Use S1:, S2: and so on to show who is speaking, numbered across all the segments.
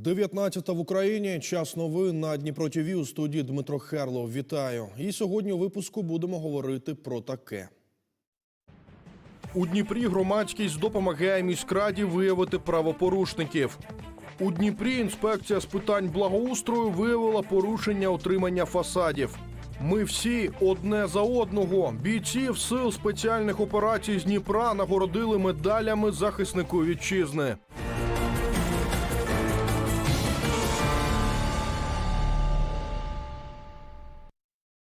S1: 19 в Україні. Час новин на Дніпро ТВ у студії Дмитро Херлов. Вітаю. І сьогодні у випуску будемо говорити про таке. У Дніпрі громадськість допомагає міськраді виявити правопорушників. У Дніпрі інспекція з питань благоустрою виявила порушення отримання фасадів. Ми всі одне за одного. Бійців сил спеціальних операцій з Дніпра нагородили медалями захиснику вітчизни.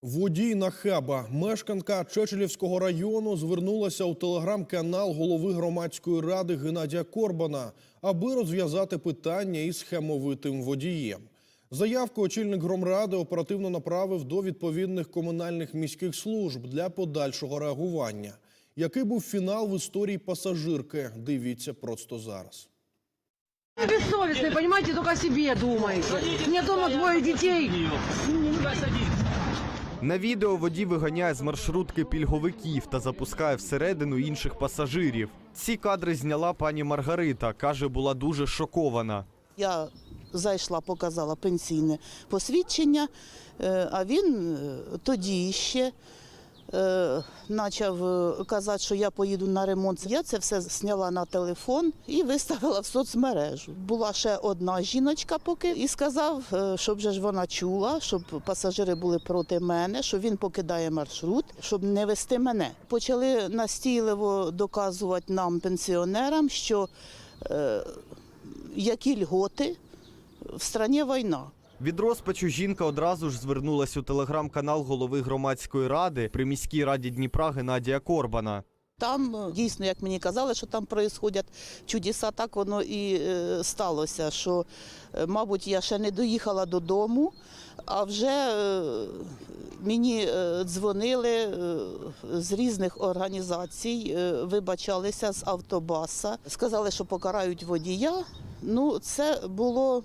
S1: Водій Нахаба, мешканка Чечелівського району, звернулася у телеграм-канал голови громадської ради Геннадія Корбана, аби розв'язати питання із схемовитим водієм. Заявку очільник громради оперативно направив до відповідних комунальних міських служб для подальшого реагування. Який був фінал в історії пасажирки? Дивіться просто зараз.
S2: Вы бессовестный, понимаете, только о себе думаете. У меня дома двое детей.
S3: На відео водій виганяє з маршрутки пільговиків та запускає всередину інших пасажирів. Ці кадри зняла пані Маргарита. каже, була дуже шокована.
S4: Я зайшла, показала пенсійне посвідчення, е, а він е, тоді ще почав е, казати, що я поїду на ремонт. Я це все зняла на телефон і виставила в соцмережу. Була ще одна жіночка поки і сказав, е, щоб же ж вона чула, щоб пасажири були проти мене, що він покидає маршрут, щоб не вести мене. Почали настійливо доказувати нам, пенсіонерам, що е, які льготи в страні війна.
S3: Від розпачу жінка одразу ж звернулась у телеграм-канал голови громадської ради при міській раді Дніпра Геннадія Корбана.
S4: Там е, дійсно, як мені казали, що там відбуваються чудеса, так воно і е, сталося. Що, е, мабуть, я ще не доїхала додому, а вже мені дзвонили з різних організацій, вибачалися з автобаса, сказали, що покарають водія. Ну, це було.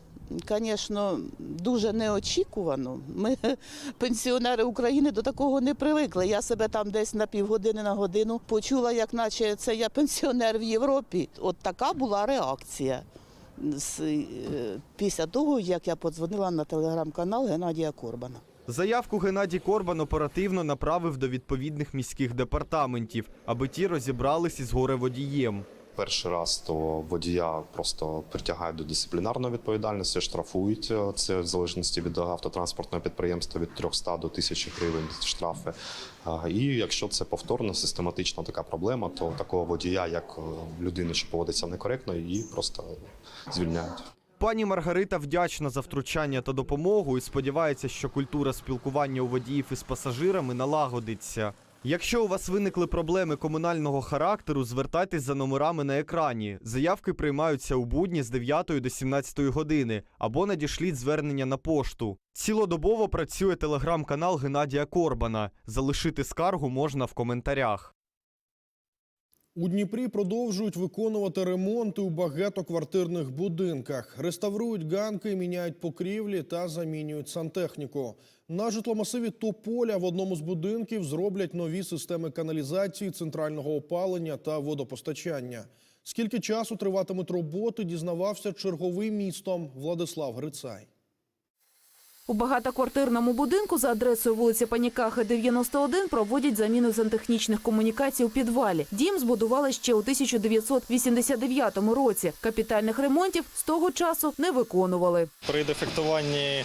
S4: Звісно, дуже неочікувано. Ми, пенсіонери України, до такого не привикли. Я себе там десь на півгодини на годину почула, як наче це я пенсіонер в Європі. От така була реакція е, після того, як я подзвонила на телеграм-канал Геннадія Корбана.
S3: Заявку Геннадій Корбан оперативно направив до відповідних міських департаментів, аби ті розібрались із гореводієм.
S5: Перший раз то водія просто притягають до дисциплінарної відповідальності, штрафують е, це в залежності від автотранспортного підприємства від 300 до 1000 гривень штрафи. І якщо це повторно систематична така проблема, то такого водія, як е, людина, що поводиться некоректно, її просто звільняють.
S3: Пані Маргарита вдячна за втручання та допомогу і сподівається, що культура спілкування у водіїв із пасажирами налагодиться. Якщо у вас виникли проблеми комунального характеру, звертайтесь за номерами на екрані. Заявки приймаються у будні з 9 до 17 години або надішліть звернення на пошту. Цілодобово працює телеграм-канал Геннадія Корбана. Залишити скаргу можна в коментарях.
S1: У Дніпрі продовжують виконувати ремонти у багатоквартирних будинках. Реставрують ганки, міняють покрівлі та замінюють сантехніку. На житломасиві Тополя в одному з будинків зроблять нові системи каналізації, центрального опалення та водопостачання. Скільки часу триватимуть роботи, дізнавався черговий містом Владислав Грицай.
S6: У багатоквартирному будинку за адресою вулиця Панікахи, 91 проводять заміну сантехнічних комунікацій у підвалі. Дім збудували ще у 1989 році. Капітальних ремонтів з того часу не виконували.
S7: При дефектуванні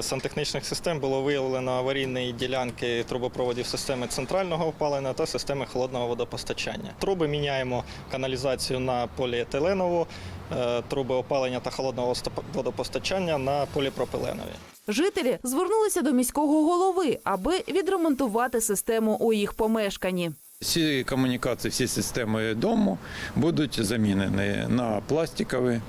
S7: сантехнічних систем було виявлено аварійні ділянки трубопроводів системи центрального опалення та системи холодного водопостачання. Труби міняємо каналізацію на поліетиленову, е, труби опалення та холодного водопостачання на поліпропиленові.
S6: Жителі звернулися до міського голови, аби відремонтувати систему у їх помешканні.
S8: Всі комунікації, всі системи дому будуть замінені на пластикові.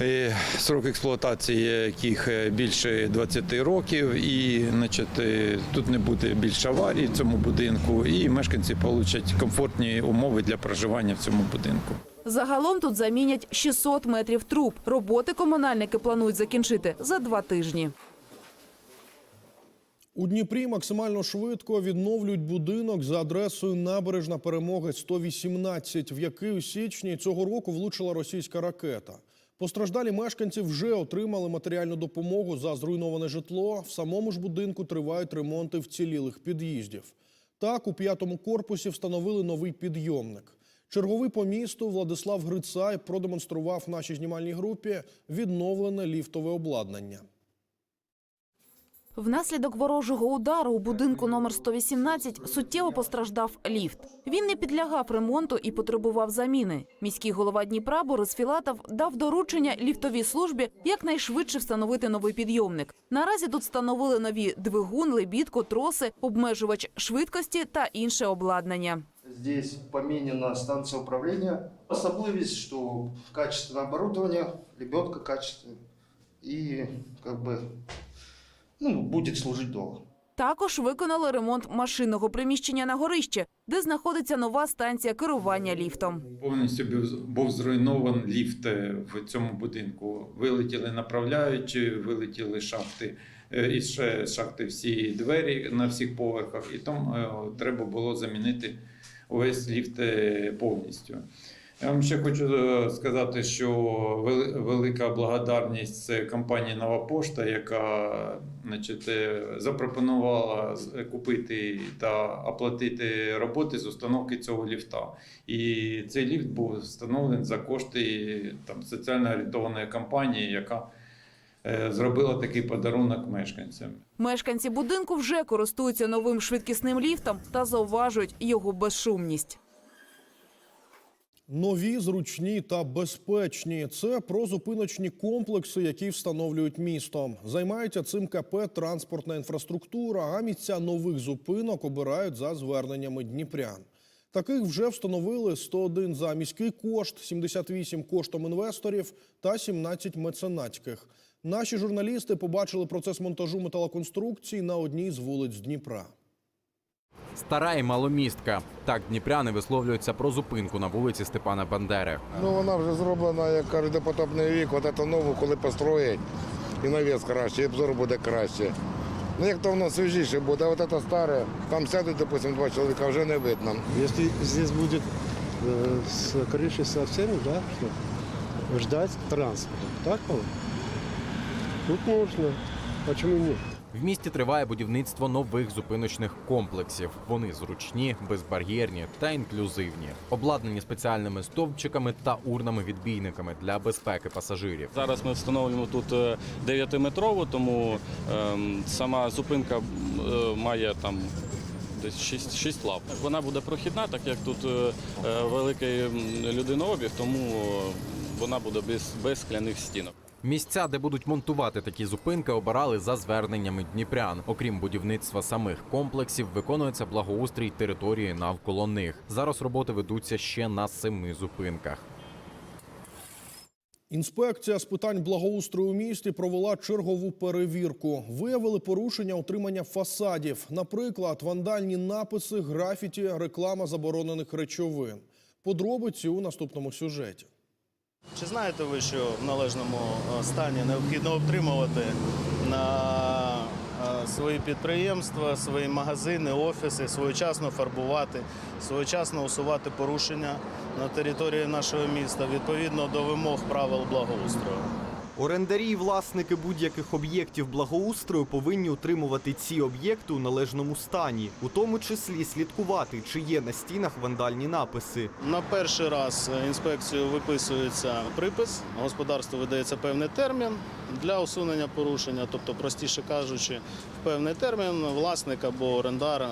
S8: Е, Срок експлуатації яких е, більше 20 років, і значить, е, тут не буде більше аварій в цьому будинку, і мешканці отримають комфортні умови для проживання в цьому будинку.
S6: Загалом тут замінять 600 метрів труб. Роботи комунальники планують закінчити за два тижні.
S1: У Дніпрі максимально швидко відновлюють будинок за адресою Набережна Перемоги 118, в який у січні цього року влучила російська ракета. Постраждалі мешканці вже отримали матеріальну допомогу за зруйноване житло. В самому ж будинку тривають ремонти вцілілих під'їздів. Так, у п'ятому корпусі встановили новий підйомник. Черговий по місту Владислав Грицай продемонстрував нашій знімальній групі відновлене ліфтове обладнання.
S6: Внаслідок ворожого удару у будинку номер 118 суттєво постраждав ліфт. Він не підлягав ремонту і потребував заміни. Міський голова Дніпра Борис Філатов дав доручення ліфтовій службі якнайшвидше встановити новий підйомник. Наразі тут встановили нові двигун, лебідку, троси, обмежувач швидкості та інше обладнання.
S9: Здесь поменена станция управления. Особливость, что качественное оборудование, лебедка качественная и как бы ну, будет служить долго.
S6: Також виконали ремонт машинного приміщення на горище, де знаходиться нова станція керування ліфтом.
S8: Повністю був- був зруйнований ліфт е, в цьому будинку. Вилетіли направляючі, вилетіли шахти. е, Із шахти всі двері на всіх поверхах, і там е, треба було замінити увесь ліфт повністю. Я вам ще хочу е, сказати, що велика благодарність це компанії Нова Пошта, яка значить, е, запропонувала купити та оплатити роботи з установки цього ліфта. І цей ліфт був встановлений за кошти там, соціально орієнтованої компанії, яка е, зробила такий подарунок мешканцям.
S6: Мешканці будинку вже користуються новим швидкісним ліфтом та зауважують його безшумність.
S1: Нові, зручні та безпечні це прозупиночні комплекси, які встановлюють містом. Займається цим КП транспортна інфраструктура, а місця нових зупинок обирають за зверненнями дніпрян. Таких вже встановили 101 за міський кошт, 78 коштом інвесторів та 17 меценатських. Наші журналісти побачили процес монтажу металоконструкцій на одній з вулиць Дніпра.
S10: Стара і маломістка. Так дніпряни висловлюються про зупинку на вулиці Степана Бандери.
S11: Ну вона вже зроблена, як кажуть, допотопний вік, от це нову, коли построять, і навіс краще, і обзор буде краще. Ну як то воно свіжіше буде, а от це старе, там сядуть, допустим, два чоловіка, вже не видно.
S12: Если здесь будет э, с крышей совсем, да, ждать транспорта, так? Тут можно. Почему нет?
S10: В місті триває будівництво нових зупиночних комплексів. Вони зручні, безбар'єрні та інклюзивні, обладнані спеціальними стовпчиками та урнами-відбійниками для безпеки пасажирів.
S13: Зараз ми встановлюємо тут е, 9-метрову, тому ем, сама зупинка е, має там десь 6, 6 лап. Вона буде прохідна, так як тут е, е, великий людинообіг, тому е, вона буде без, без скляних стінок.
S10: Місця, де будуть монтувати такі зупинки, обирали за зверненнями дніпрян. Окрім будівництва самих комплексів, виконується благоустрій території навколо них. Зараз роботи ведуться ще на семи зупинках.
S1: Інспекція з питань благоустрою у місті провела чергову перевірку. Виявили порушення утримання фасадів, наприклад, вандальні написи, графіті, реклама заборонених речовин. Подробиці у наступному сюжеті.
S9: Чи знаєте ви, що в належному е, стані необхідно отримувати на е, свої підприємства, свої магазини, офіси, своєчасно фарбувати, своєчасно усувати порушення на території нашого міста відповідно до вимог правил благоустрою?
S3: Орендарі і власники будь-яких об'єктів благоустрою повинні утримувати ці об'єкти у належному стані, у тому числі слідкувати, чи є на стінах вандальні написи.
S9: На перший раз е, інспекцією виписується припис, господарству видається певний термін для усунення порушення, тобто, простіше кажучи, в певний термін власник або орендар е,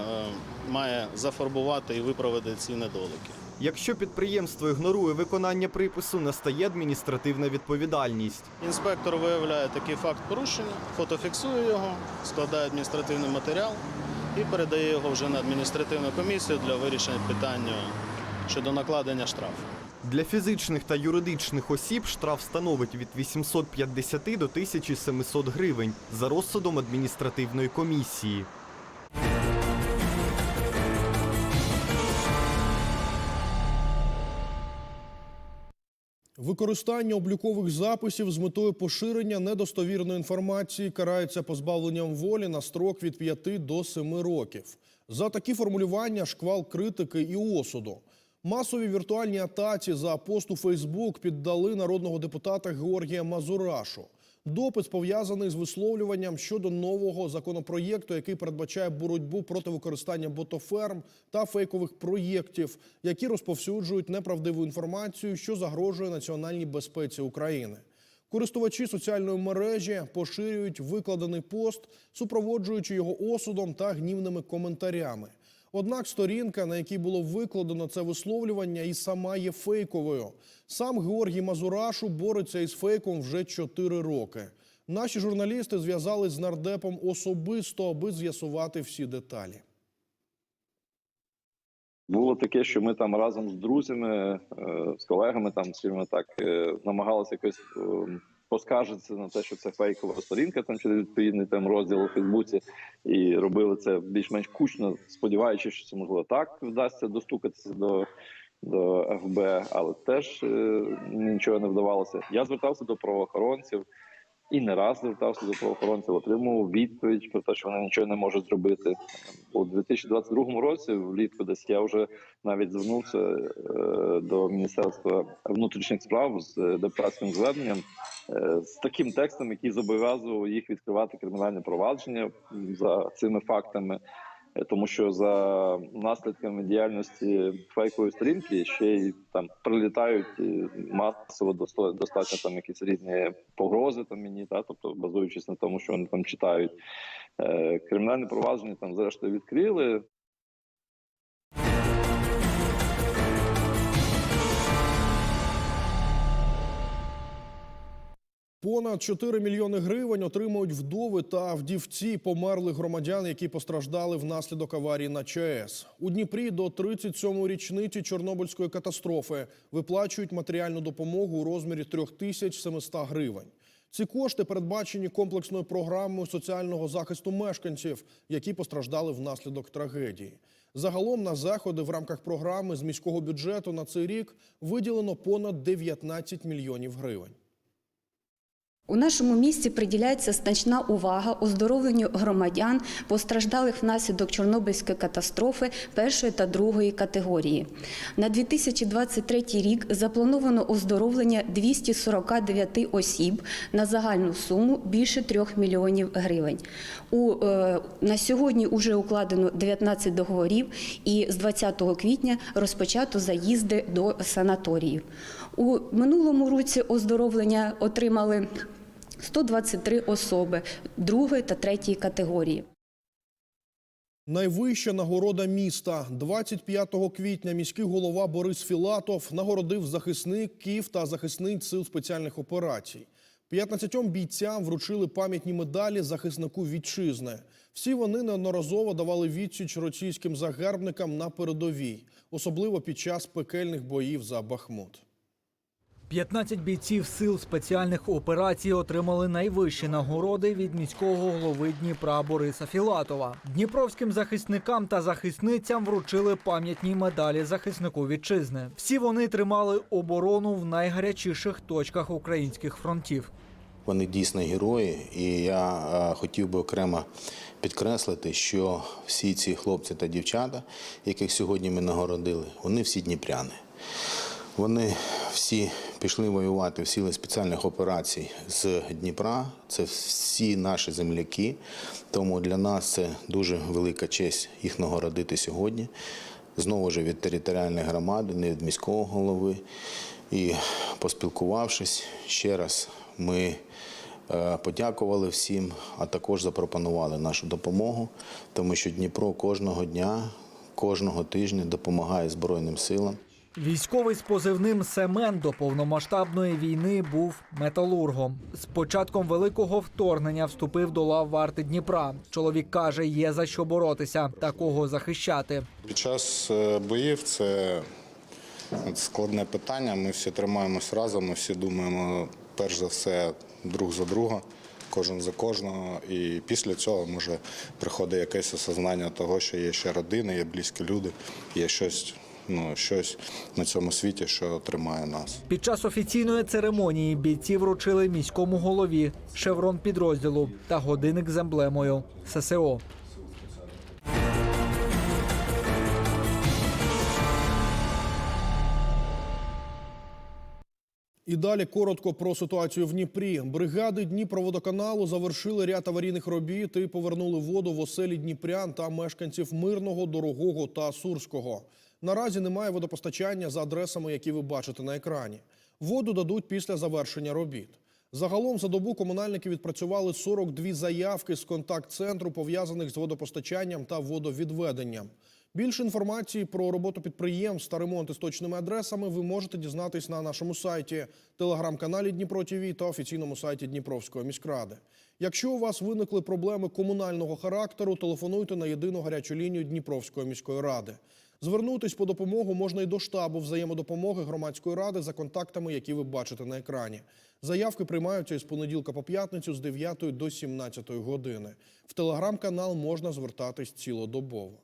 S9: має зафарбувати і виправити ці недоліки.
S3: Якщо підприємство ігнорує виконання припису, настає адміністративна відповідальність.
S9: Інспектор виявляє такий факт порушення, фотофіксує його, складає адміністративний матеріал і передає його вже на адміністративну комісію для вирішення питання щодо накладення штрафу.
S3: Для фізичних та юридичних осіб штраф становить від 850 до 1700 гривень за розсудом адміністративної комісії.
S1: Використання облікових записів з метою поширення недостовірної інформації карається позбавленням волі на строк від 5 до 7 років. За такі формулювання шквал критики і осуду. Масові віртуальні атаці за пост у Фейсбук піддали народного депутата Георгія Мазурашу. Допис пов'язаний з висловлюванням щодо нового законопроєкту, який передбачає боротьбу проти використання ботоферм та фейкових проєктів, які розповсюджують неправдиву інформацію, що загрожує національній безпеці України. Користувачі соціальної мережі поширюють викладений пост, супроводжуючи його осудом та гнівними коментарями. Однак сторінка, на якій було викладено це висловлювання, і сама є фейковою. Сам Георгій Мазурашу бореться із фейком вже 4 роки. Наші журналісти зв'язались з нардепом особисто, аби з'ясувати всі деталі.
S14: Було таке, що ми там разом з друзями, е, з колегами, там скажімо так, е, намагалися якось е, поскаржитися на те, що це фейкова сторінка, там через відповідний там розділ у Фейсбуці, і робили це більш-менш кучно, сподіваючись, що це можливо так вдасться достукатися до. До ФБ, але теж е, нічого не вдавалося. Я звертався до правоохоронців і не раз звертався до правоохоронців, отримував відповідь про те, що вони нічого не можуть зробити. У 2022 році, влітку, десь я вже навіть звернувся е, до Міністерства внутрішніх справ з депутатським зверненням е, з таким текстом, який зобов'язував їх відкривати кримінальне провадження за цими фактами. Е, Тому що за наслідками діяльності фейкової сторінки ще й там прилітають е, масово достатньо там якісь різні погрози там мені, та тобто базуючись на тому, що вони там читають. Е, Кримінальне провадження там зрештою відкрили.
S1: Понад 4 мільйони гривень отримують вдови та вдівці померлих громадян, які постраждали внаслідок аварії на ЧАЕС. У Дніпрі до 37-ї річниці Чорнобильської катастрофи виплачують матеріальну допомогу у розмірі 3700 гривень. Ці кошти передбачені комплексною програмою соціального захисту мешканців, які постраждали внаслідок трагедії. Загалом на заходи в рамках програми з міського бюджету на цей рік виділено понад 19 мільйонів гривень.
S15: У нашому місті приділяється значна увага оздоровленню громадян, постраждалих внаслідок Чорнобильської катастрофи першої та другої категорії. На 2023 рік заплановано оздоровлення 249 осіб на загальну суму більше 3 мільйонів гривень. У, е, на сьогодні вже укладено 19 договорів і з 20 квітня розпочато заїзди до санаторіїв. У минулому році оздоровлення отримали 123 особи другої та третьої категорії.
S1: Найвища нагорода міста 25 квітня міський голова Борис Філатов нагородив захисників та захисниць сил спеціальних операцій. 15 бійцям вручили пам'ятні медалі захиснику вітчизни. Всі вони неодноразово давали відсіч російським загарбникам на передовій, особливо під час пекельних боїв за Бахмут.
S16: 15 бійців сил спеціальних операцій отримали найвищі нагороди від міського голови Дніпра Бориса Філатова. Дніпровським захисникам та захисницям вручили пам'ятні медалі захиснику вітчизни. Всі вони тримали оборону в найгарячіших точках українських фронтів.
S17: Вони дійсно герої, і я е, хотів би окремо підкреслити, що всі ці хлопці та дівчата, яких сьогодні ми нагородили, вони всі дніпряни. Вони всі пішли воювати в сили спеціальних операцій з Дніпра. Це всі наші земляки. Тому для нас це дуже велика честь їх нагородити сьогодні. Знову ж від територіальної громади, не від міського голови. І поспілкувавшись ще раз, ми е, подякували всім, а також запропонували нашу допомогу, тому що Дніпро кожного дня, кожного тижня допомагає Збройним силам.
S16: Військовий з позивним Семен до повномасштабної війни був металургом. З початком великого вторгнення вступив до лав варти Дніпра. Чоловік каже, є за що боротися, такого захищати.
S18: Під час е, боїв це складне питання. Ми всі тримаємось разом, ми всі думаємо, перш за все, друг за друга, кожен за кожного. І після цього може приходить якесь осознання того, що є ще родини, є близькі люди, є щось, ну, щось на цьому світі, що тримає нас.
S16: Під час офіційної церемонії бійці вручили міському голові шеврон підрозділу та годинник з емблемою ССО.
S1: І далі коротко про ситуацію в Дніпрі. Бригади Дніпроводоканалу завершили ряд аварійних робіт і повернули воду в оселі Дніпрян та мешканців Мирного, Дорогого та Сурського. Наразі немає водопостачання за адресами, які ви бачите на екрані. Воду дадуть після завершення робіт. Загалом за добу комунальники відпрацювали 42 заявки з контакт-центру, пов'язаних з водопостачанням та водовідведенням. Більше інформації про роботу підприємств та ремонти з точними адресами ви можете дізнатись на нашому сайті, телеграм-каналі Дніпро ТВ та офіційному сайті Дніпровської міськради. Якщо у вас виникли проблеми комунального характеру, телефонуйте на єдину гарячу лінію Дніпровської міської ради. Звернутись по допомогу можна і до штабу взаємодопомоги громадської ради за контактами, які ви бачите на екрані. Заявки приймаються із понеділка по п'ятницю з 9 до 17 години. В телеграм-канал можна звертатись цілодобово.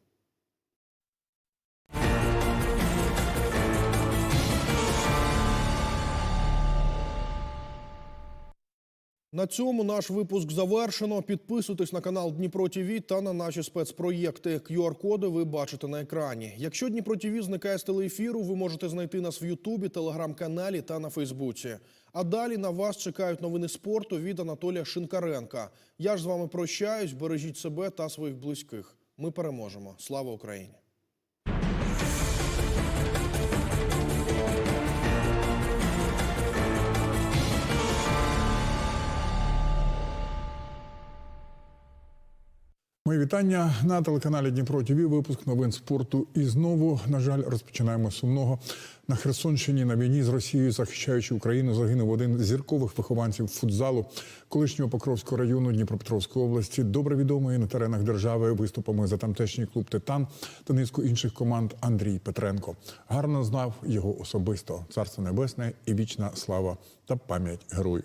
S1: На цьому наш випуск завершено. Підписуйтесь на канал Дніпро ТВ та на наші спецпроєкти. QR-коди ви бачите на екрані. Якщо Дніпро ТВ зникає з телеефіру, ви можете знайти нас в Ютубі, телеграм-каналі та на Фейсбуці. А далі на вас чекають новини спорту від Анатолія Шинкаренка. Я ж з вами прощаюсь. Бережіть себе та своїх близьких. Ми переможемо. Слава Україні!
S19: Мої вітання на телеканалі Дніпро ТВ. Випуск новин спорту. І знову, на жаль, розпочинаємо сумного. На Херсонщині на війні з Росією, захищаючи Україну, загинув один зіркових вихованців футзалу колишнього Покровського району Дніпропетровської області, добре відомий на теренах держави виступами за тамтешній клуб Титан та низку інших команд Андрій Петренко. Гарно знав його особисто. Царство небесне і вічна слава та пам'ять герою.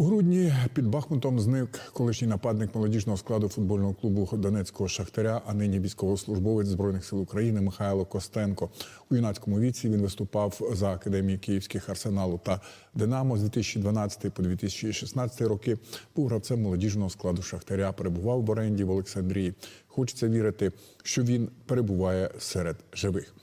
S19: У грудні під Бахмутом зник колишній нападник молодіжного складу футбольного клубу Донецького Шахтаря, а нині військовослужбовець збройних сил України Михайло Костенко. У юнацькому віці він виступав за академії київських арсеналу та Динамо з 2012 по 2016 роки. Був гравцем молодіжного складу Шахтаря. Перебував в оренді в Олександрії. Хочеться вірити, що він перебуває серед живих.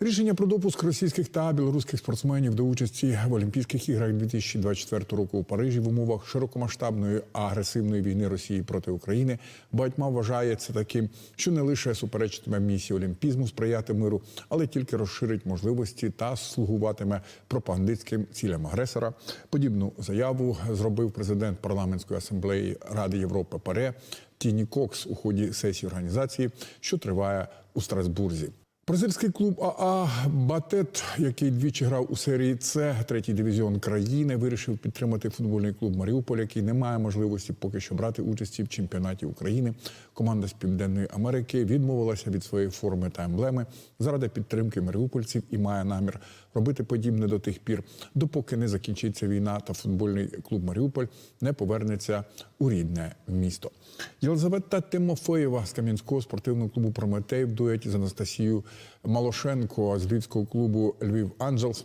S19: Рішення про допуск російських та білоруських спортсменів до участі в Олімпійських іграх 2024 року у Парижі в умовах широкомасштабної агресивної війни Росії проти України багатьма вважає це таким, що не лише суперечитиме місії олімпізму сприяти миру, але тільки розширить можливості та слугуватиме пропагандистським цілям агресора. Подібну заяву зробив президент парламентської асамблеї Ради Європи ПАРЕ Тіні Кокс у ході сесії організації, що триває у Страсбурзі. Бразильський клуб АА Батет, який двічі грав у серії С, третій дивізіон країни, вирішив підтримати футбольний клуб Маріуполь, який не має можливості поки що брати участі в чемпіонаті України. Команда з Південної Америки відмовилася від своєї форми та емблеми заради підтримки маріупольців і має намір робити подібне до тих пір, допоки не закінчиться війна та футбольний клуб Маріуполь не повернеться у рідне місто. Єлизавета Тимофеєва з Кам'янського спортивного клубу Прометей в дуеті з Анастасією Малошенко з львівського клубу Львів Анджелс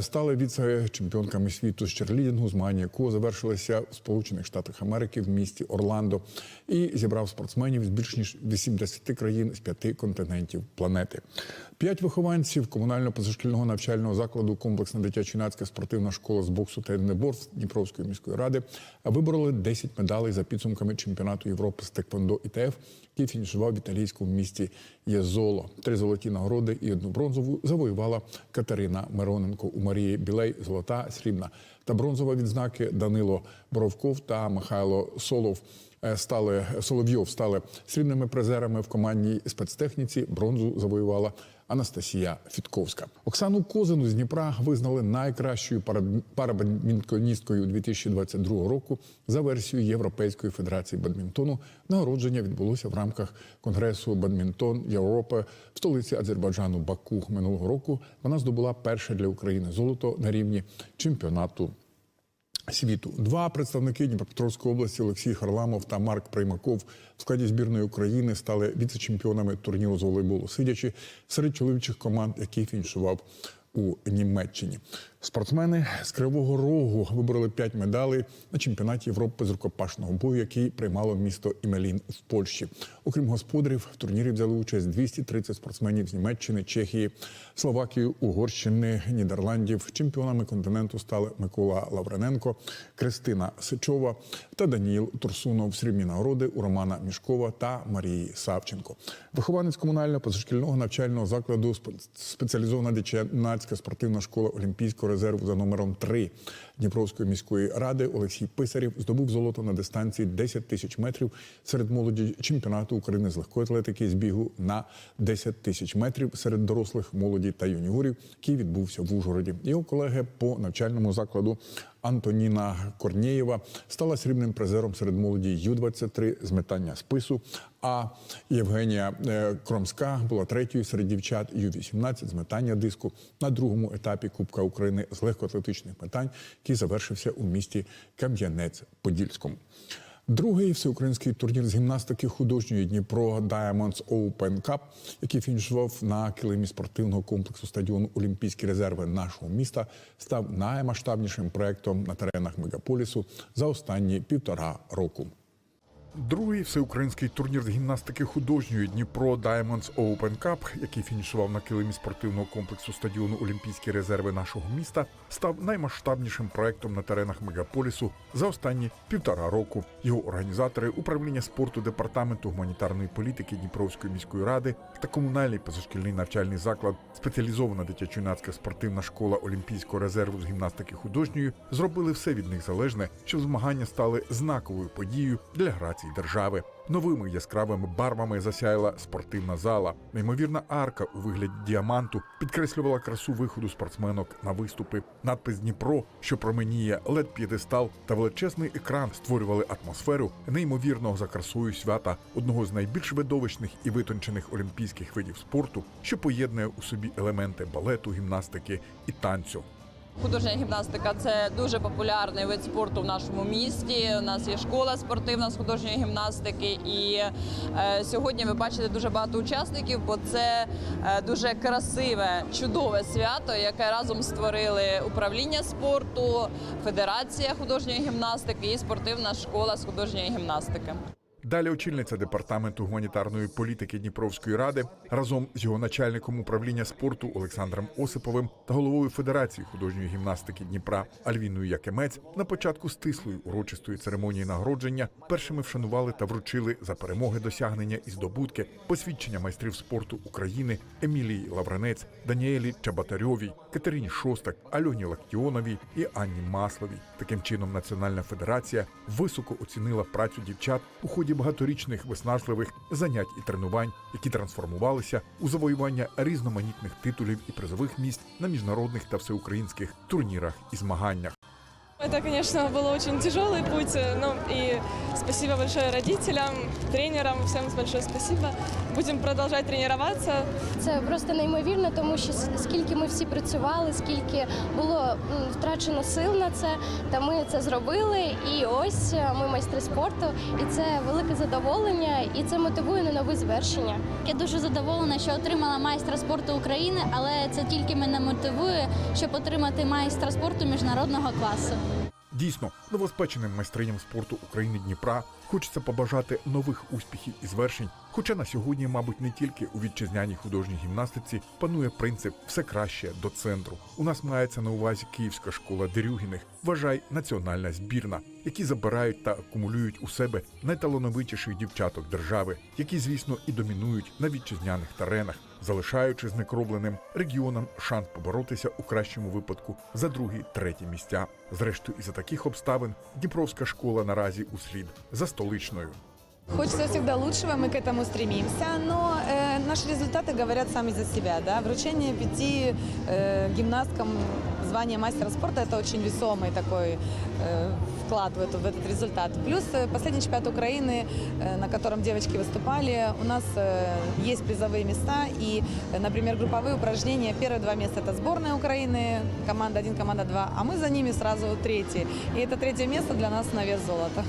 S19: стали віце-чемпіонками світу з черлідингу, змагання якого завершилися в Сполучених Штатах Америки в місті Орландо і зібрав спортсменів з більш ніж 80 країн з п'яти континентів планети. П'ять вихованців комунально-позашкільного навчального закладу комплексна дитячо-юнацька спортивна школа з боксу та єдиноборств Дніпровської міської ради вибороли 10 медалей за підсумками чемпіонату Європи з Теквондо ІТФ, який фінішував в італійському місті Єзоло. Три золоті нагороди і одну бронзову завоювала Катерина Мироненко. У Марії Білей золота, срібна та бронзова відзнаки Данило Боровков та Михайло Солов. е, Стали Соловйов стали срібними призерами в командній спецтехніці. Бронзу завоювала Анастасія Фітковська. Оксану Козину з Дніпра визнали найкращою парабадмінтоністкою 2022 року за версією Європейської федерації бадмінтону. Нагородження відбулося в рамках конгресу Бадмінтон Європи в столиці Азербайджану Баку минулого року. Вона здобула перше для України золото на рівні чемпіонату світу. Два представники Дніпропетровської області Олексій Харламов та Марк Приймаков в складі збірної України стали віце-чемпіонами турніру з волейболу сидячи серед чоловічих команд, який фінішував у Німеччині. Спортсмени з Кривого Рогу вибороли 5 медалей на чемпіонаті Європи з рукопашного бою, який приймало місто Імелін в Польщі. Окрім господарів, в турнірі взяли участь 230 спортсменів з Німеччини, Чехії, Словакії, Угорщини, Нідерландів. Чемпіонами континенту стали Микола Лаврененко, Кристина Сичова та Даніїл Турсунов. Срібні нагороди у Романа Мішкова та Марії Савченко. Вихованець комунального позашкільного навчального закладу спе- спеціалізована дитяча спортивна школа Олімпійського резерву за номером 3 Дніпровської міської ради Олексій Писарів здобув золото на дистанції 10 тисяч метрів серед молоді чемпіонату України з легкої атлетики з бігу на 10 тисяч метрів серед дорослих молоді та юніорів, який відбувся в Ужгороді. Його колеги по навчальному закладу Антоніна Корнієва стала срібним призером серед молоді Ю-23 з метання спису. А Євгенія е, Кромська була третьою серед дівчат Ю-18 з метання диску на другому етапі Кубка України з легкоатлетичних метань, який завершився у місті Кам'янець-Подільському. Другий всеукраїнський турнір з гімнастики художньої Дніпро Diamonds Open Cup, який фінішував на килимі спортивного комплексу стадіону Олімпійські резерви нашого міста, став наймасштабнішим проектом на теренах мегаполісу за останні півтора року. Другий всеукраїнський турнір з гімнастики художньої Дніпро Diamonds Open Cup, який фінішував на килимі спортивного комплексу стадіону Олімпійські резерви нашого міста, став наймасштабнішим проектом на теренах мегаполісу за останні півтора року. Його організатори управління спорту департаменту гуманітарної політики Дніпровської міської ради та комунальний позашкільний навчальний заклад, спеціалізована дитячо-юнацька спортивна школа Олімпійського резерву з гімнастики художньої зробили все від них залежне, щоб змагання стали знаковою подією для грації держави. Новими яскравими барвами засяяла спортивна зала. Неймовірна арка у вигляді діаманту підкреслювала красу виходу спортсменок на виступи. Надпис Дніпро, що променіє лед п'єдестал та величезний екран створювали атмосферу неймовірного за красою свята, одного з найбільш видовищних і витончених олімпійських видів спорту, що поєднує у собі елементи балету, гімнастики і танцю.
S20: Художня гімнастика це дуже популярний вид спорту в нашому місті. У нас є школа спортивна з художньої гімнастики, і е, сьогодні ви бачите дуже багато учасників, бо це е, дуже красиве, чудове свято, яке разом створили управління спорту, Федерація художньої гімнастики і спортивна школа з художньої гімнастики.
S19: Далі очільниця департаменту гуманітарної політики Дніпровської ради разом з його начальником управління спорту Олександром Осиповим та головою Федерації художньої гімнастики Дніпра Альвіною Якимець на початку стислої урочистої церемонії нагородження першими вшанували та вручили за перемоги, досягнення і здобутки посвідчення майстрів спорту України Емілії Лавранець, Даніелі Чабатарьовій, Катерині Шостак, Альоні Лактіоновій і Анні Масловій. Таким чином, Національна федерація високо оцінила працю дівчат у ході багаторічних виснажливих занять і тренувань, які трансформувалися у завоювання різноманітних титулів і призових місць на міжнародних та всеукраїнських турнірах і змаганнях.
S21: Это, конечно, был очень тяжелый путь, ну и спасибо большое родителям, тренерам, всем большое спасибо. Будем продолжать тренироваться.
S22: Це просто неймовірно, тому що с- скільки ми всі працювали, скільки було м, втрачено сил на це, та ми це зробили. І ось е, ми майстри спорту, і це велике задоволення, і це мотивує на нові звершення.
S23: Я дуже задоволена, що отримала майстра спорту України, але це тільки мене мотивує, щоб отримати майстра спорту міжнародного класу.
S19: Дійсно, новоспеченим майстриням спорту України Дніпра хочеться побажати нових успіхів і звершень. Хоча на сьогодні, мабуть, не тільки у вітчизняній художній гімнастиці панує принцип все краще до центру. У нас мається на увазі Київська школа Дерюгіних, вважай національна збірна, які забирають та акумулюють у себе найталановитіших дівчаток держави, які, звісно, і домінують на вітчизняних теренах, залишаючи знекробленим регіонам шанс поборотися у кращому випадку за другі треті місця. Зрештою, із за таких обставин Дніпровська школа наразі услід за столичною.
S24: Хочется всегда лучшего, мы к этому стремимся, но э, наши результаты говорят сами за себя. Да? Вручение пяти э, гимнасткам звания мастера спорта – это очень весомый такой э, вклад в, эту, в этот результат. Плюс э, последний чемпионат Украины, э, на котором девочки выступали, у нас э, есть призовые места. И, э, например, групповые упражнения. Первые два места – это сборная Украины, команда 1, команда 2, а мы за ними сразу третьи. И это третье место для нас на вес золота.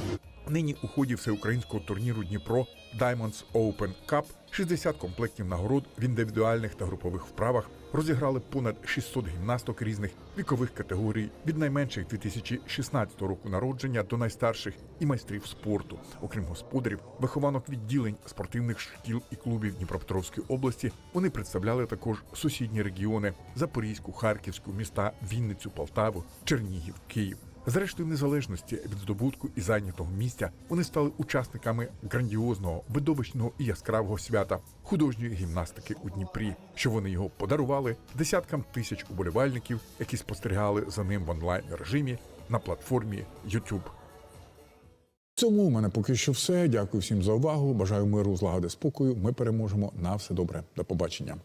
S19: Нині у ході всеукраїнського турніру Дніпро Diamonds Open Cup 60 комплектів нагород в індивідуальних та групових вправах розіграли понад 600 гімнасток різних вікових категорій від найменших 2016 року народження до найстарших і майстрів спорту. Окрім господарів, вихованок відділень спортивних шкіл і клубів Дніпропетровської області. Вони представляли також сусідні регіони: Запорізьку, Харківську, міста Вінницю, Полтаву, Чернігів, Київ. Зрештою, незалежності від здобутку і зайнятого місця вони стали учасниками грандіозного, видовищного і яскравого свята художньої гімнастики у Дніпрі, що вони його подарували десяткам тисяч уболівальників, які спостерігали за ним в онлайн режимі на платформі YouTube. Цьому у мене поки що все. Дякую всім за увагу. Бажаю миру, злагоди, спокою. Ми переможемо. На все добре. До побачення.